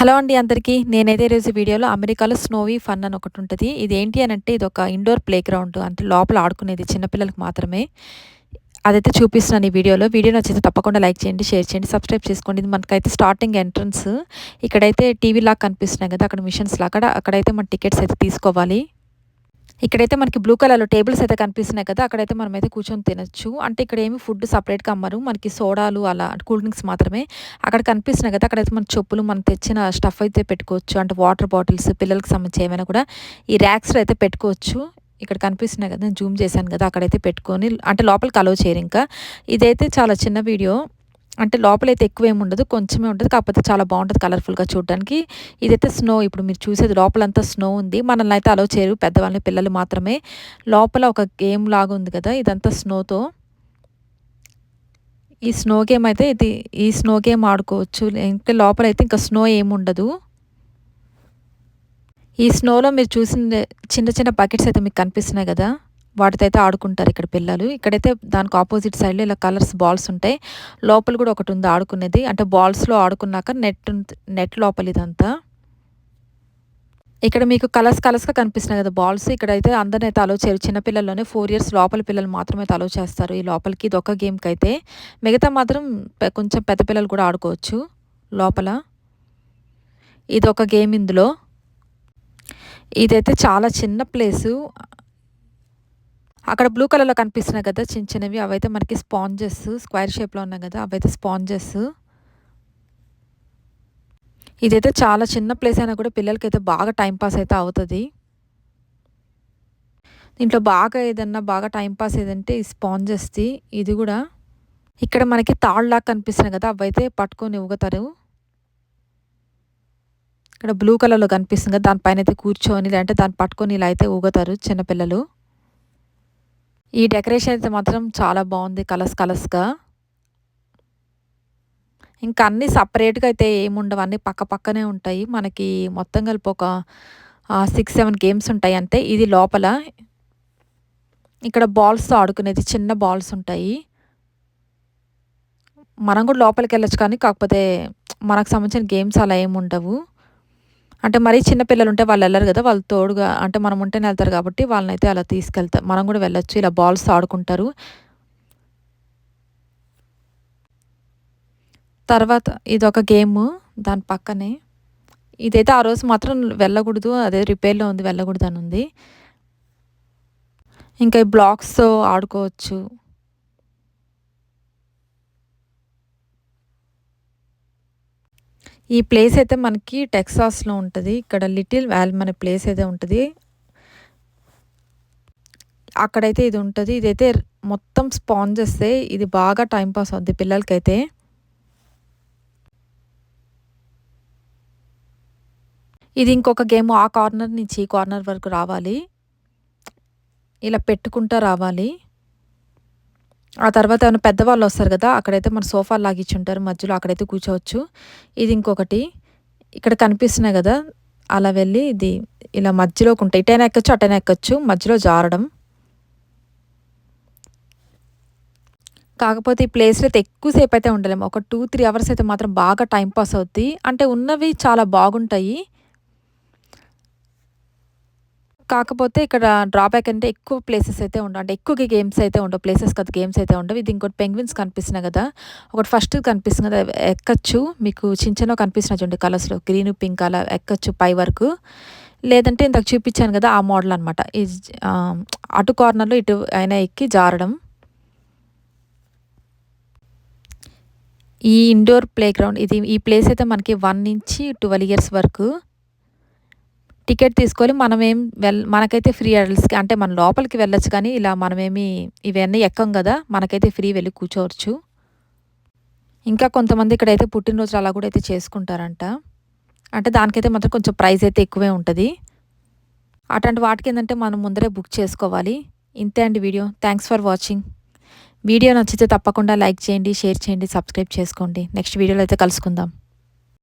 Hello అండి అందరికీ. నేనైతే ఈరోజు వీడియోలో అమెరికాలో స్నోవీ ఫన్ అని ఒకటి ఉంటుంది. ఇది ఏంటి అని అంటే ఇది ఒక ఇండోర్ ప్లే గ్రౌండ్ అంటే లోపల ఆడుకునేది చిన్నపిల్లలకు మాత్రమే. అదైతే చూపిస్తున్నాను ఈ వీడియోలో. వీడియో నచ్చితే తప్పకుండా లైక్ చేయండి షేర్ చేయండి సబ్స్క్రైబ్ చేసుకోండి. ఇది మనకైతే స్టార్టింగ్ ఎంట్రన్స్. ఇక్కడైతే టీవీ లాగా కనిపిస్తున్నాయి కదా అక్కడ మిషన్స్ లాగా. అక్కడైతే మన టికెట్స్ అయితే తీసుకోవాలి. ఇక్కడైతే మనకి బ్లూ కలర్లో టేబుల్స్ అయితే కనిపిస్తున్నాయి కదా అక్కడైతే మనం అయితే కూర్చొని తినొచ్చు. అంటే ఇక్కడ ఏమి ఫుడ్ సపరేట్గా అమ్మరు. మనకి సోడాలు అలా కూల్ డ్రింక్స్ మాత్రమే అక్కడ కనిపిస్తున్నాయి కదా అక్కడైతే మన చెప్పులు మనం తెచ్చిన స్టఫ్ అయితే పెట్టుకోవచ్చు. అంటే వాటర్ బాటిల్స్ పిల్లలకి సంబంధించి ఏమైనా కూడా ఈ ర్యాక్స్లో అయితే పెట్టుకోవచ్చు. ఇక్కడ కనిపిస్తున్నాయి కదా నేను జూమ్ చేశాను కదా అక్కడైతే పెట్టుకొని అంటే లోపలికి అలో చేయరు ఇంకా. ఇదైతే చాలా చిన్న వీడియో అంటే లోపలైతే ఎక్కువ ఏమి ఉండదు కొంచెమే ఉంటుంది కాకపోతే చాలా బాగుంటుంది కలర్ఫుల్గా చూడడానికి. ఇదైతే స్నో ఇప్పుడు మీరు చూసేది లోపలంతా స్నో ఉంది. మనల్ని అయితే అలో చేయరు పెద్దవాళ్ళని పిల్లలు మాత్రమే. లోపల ఒక గేమ్ లాగా ఉంది కదా ఇదంతా స్నోతో. ఈ స్నో గేమ్ అయితే ఇది ఈ స్నో గేమ్ ఆడుకోవచ్చు. ఇంకా లోపల అయితే ఇంకా స్నో ఏమి ఉండదు ఈ స్నోలో మీరు చూసిన చిన్న చిన్న బకెట్స్ అయితే మీకు కనిపిస్తున్నాయి కదా. వాటితో అయితే ఆడుకుంటారు ఇక్కడ పిల్లలు. ఇక్కడైతే దానికి ఆపోజిట్ సైడ్లో ఇలా కలర్స్ బాల్స్ ఉంటాయి. లోపల కూడా ఒకటి ఉంది ఆడుకునేది. అంటే బాల్స్లో ఆడుకున్నాక నెట్ నెట్ లోపల ఇదంతా. ఇక్కడ మీకు కలర్స్ కలర్స్గా కనిపిస్తున్నాయి కదా బాల్స్ ఇక్కడైతే అందరిని అయితే అలో చేయరు. చిన్నపిల్లల్లోనే ఫోర్ ఇయర్స్ లోపల పిల్లలు మాత్రమే అలో చేస్తారు ఈ లోపలికి. ఇది ఒక గేమ్కి అయితే మిగతా మాత్రం కొంచెం పెద్ద పిల్లలు కూడా ఆడుకోవచ్చు లోపల. ఇది ఒక గేమ్ ఇందులో. ఇదైతే చాలా చిన్న ప్లేసు అక్కడ బ్లూ కలర్లో కనిపిస్తున్నాయి కదా చిన్న చిన్నవి. అవైతే మనకి స్పాంజెస్ స్క్వేర్ షేప్లో ఉన్నాయి కదా అవైతే స్పాంజెస్. ఇదైతే చాలా చిన్న ప్లేస్ అయినా కూడా పిల్లలకి అయితే బాగా టైంపాస్ అయితే అవుతుంది. దీంట్లో బాగా ఏదన్నా బాగా టైంపాస్ ఏదంటే ఈ స్పాంజెస్ది ఇది కూడా. ఇక్కడ మనకి తాళ్ళలాగా కనిపిస్తున్నాయి కదా అవైతే పట్టుకొని ఊగుతారు ఇక్కడ బ్లూ కలర్లో కనిపిస్తుంది కదా దానిపైన అయితే కూర్చొని లేదంటే దాన్ని పట్టుకొని ఇలా అయితే ఊగుతారు చిన్నపిల్లలు ఈ డెకరేషన్ అయితే మాత్రం చాలా బాగుంది కలర్స్ కలర్స్గా. ఇంకా అన్నీ సపరేట్గా అయితే ఏముండవు అన్నీ పక్క పక్కనే ఉంటాయి. మనకి మొత్తం కలిపి ఒక సిక్స్ సెవెన్ గేమ్స్ ఉంటాయి అంతే. ఇది లోపల. ఇక్కడ బాల్స్తో ఆడుకునేది చిన్న బాల్స్ ఉంటాయి. మనం కూడా లోపలికి వెళ్ళొచ్చు కానీ కాకపోతే మనకు సంబంధించిన గేమ్స్ అలా ఏమి ఉండవు అంటే మరీ చిన్నపిల్లలు ఉంటే వాళ్ళు వెళ్ళరు కదా వాళ్ళు తోడుగా అంటే మనం ఉంటేనే వెళ్తారు కాబట్టి వాళ్ళని అయితే అలా తీసుకెళ్తారు మనం కూడా వెళ్ళొచ్చు ఇలా బాల్స్ ఆడుకుంటారు. తర్వాత ఇది ఒక గేమ్ దాని పక్కనే. ఇదైతే ఆ రోజు మాత్రం వెళ్ళకూడదు అదే రిపేర్లో ఉంది వెళ్ళకూడదు అని ఉంది ఇంకా ఈ బ్లాక్స్ ఆడుకోవచ్చు. ఈ ప్లేస్ అయితే మనకి టెక్సాస్లో ఉంటుంది. ఇక్కడ లిటిల్ వ్యాల్మ్ అనే ప్లేస్ అయితే ఉంటుంది. అక్కడైతే ఇది ఉంటుంది. ఇదైతే మొత్తం స్పాంజెస్తే ఇది బాగా టైంపాస్ అవుద్ది పిల్లలకైతే. ఇది ఇంకొక గేమ్ ఆ కార్నర్ నుంచి ఈ కార్నర్ వరకు రావాలి. ఇలా పెట్టుకుంటూ రావాలి. ఆ తర్వాత ఏమైనా పెద్దవాళ్ళు వస్తారు కదా అక్కడైతే మన సోఫా లాగిచ్చి ఉంటారు మధ్యలో అక్కడైతే కూర్చోవచ్చు. ఇది ఇంకొకటి. ఇక్కడ కనిపిస్తున్నాయి కదా అలా వెళ్ళి ఇది ఇలా మధ్యలోకి ఉంటాయి. ఇటైనా ఎక్కచ్చు అటైనా ఎక్కచ్చు మధ్యలో జారడం. కాకపోతే ఈ ప్లేస్లో అయితే ఎక్కువసేపు అయితే ఉండలేము. ఒక టూ త్రీ అవర్స్ అయితే మాత్రం బాగా టైం పాస్ అవుద్ది. అంటే ఉన్నవి చాలా బాగుంటాయి. కాకపోతే ఇక్కడ డ్రాబ్యాక్ అంటే ఎక్కువ ప్లేసెస్ అయితే ఉండవు. అంటే ఎక్కువ గేమ్స్ అయితే ఉండవు. ప్లేసెస్ కదా గేమ్స్ అయితే ఉండవు. ఇది ఇంకోటి పెంగ్విన్స్ కనిపిస్తున్నాయి కదా. ఒకటి ఫస్ట్ కనిపిస్తుంది. కదా ఎక్కచ్చు. మీకు చిన్న చిన్న కనిపిస్తున్నాయి చూడండి కలర్స్లో గ్రీన్ పింక్ అలా ఎక్కచ్చు పై వరకు. లేదంటే ఇంతకు చూపించాను కదా ఆ మోడల్ అనమాట ఈ అటు కార్నర్లో ఇటు అయినా ఎక్కి జారడం. ఈ ఇండోర్ ప్లే గ్రౌండ్ ఇది ఈ ప్లేస్ అయితే మనకి వన్ నుంచి ట్వెల్వ్ ఇయర్స్ వరకు టికెట్ తీసుకొని మనమేం వెల్ మనకైతే ఫ్రీ అడల్ట్స్కి అంటే మన లోపలికి వెళ్ళొచ్చు కానీ ఇలా మనమేమి ఇవన్నీ ఎక్కం కదా మనకైతే ఫ్రీ వెళ్ళి కూర్చోవచ్చు. ఇంకా కొంతమంది ఇక్కడైతే పుట్టినరోజులు అలా కూడా అయితే చేసుకుంటారంట. అంటే దానికైతే మాత్రం కొంచెం ప్రైస్ అయితే ఎక్కువే ఉంటుంది. అటువంటి వాటికి ఏంటంటే మనం ముందరే బుక్ చేసుకోవాలి. ఇంతే అండి video. Thanks for watching video నచ్చితే తప్పకుండా లైక్ చేయండి షేర్ చేయండి సబ్స్క్రైబ్ చేసుకోండి. నెక్స్ట్ వీడియోలో అయితే కలుసుకుందాం.